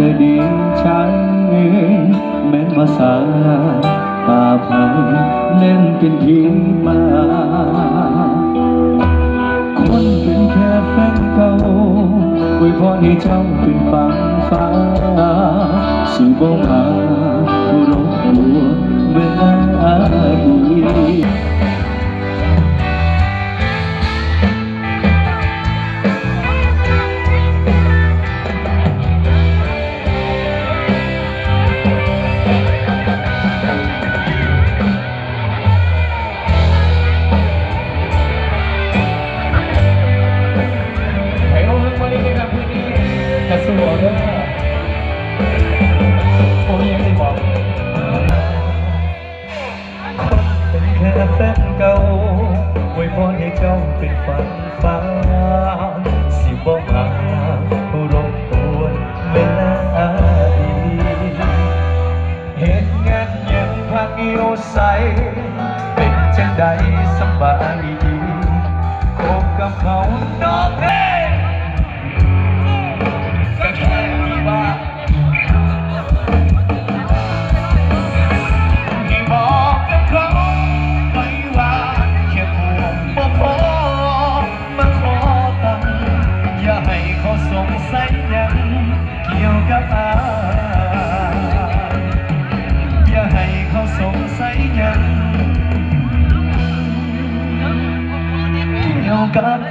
คยดีฉันแม้นมาสาตาพังเล่นเป็นทีมา คนเป็นแค่แฟนเก่าอวยพรให้เจ้าเป็นฝังฟ้าสิบ่มาผู้รบกวนเวลาดี สวเด้อโอ้ยยังไม่บอกเป็นแค่แฟนเก่าอวยพรให้เจ้าเป็นฝันฟ้าสิบ่มาผู้รบกวนเวลาดีเหตุงานยังพักอยู่ใสเป็นจังใดสบายดีคบกับเขาน้องเอ้ เ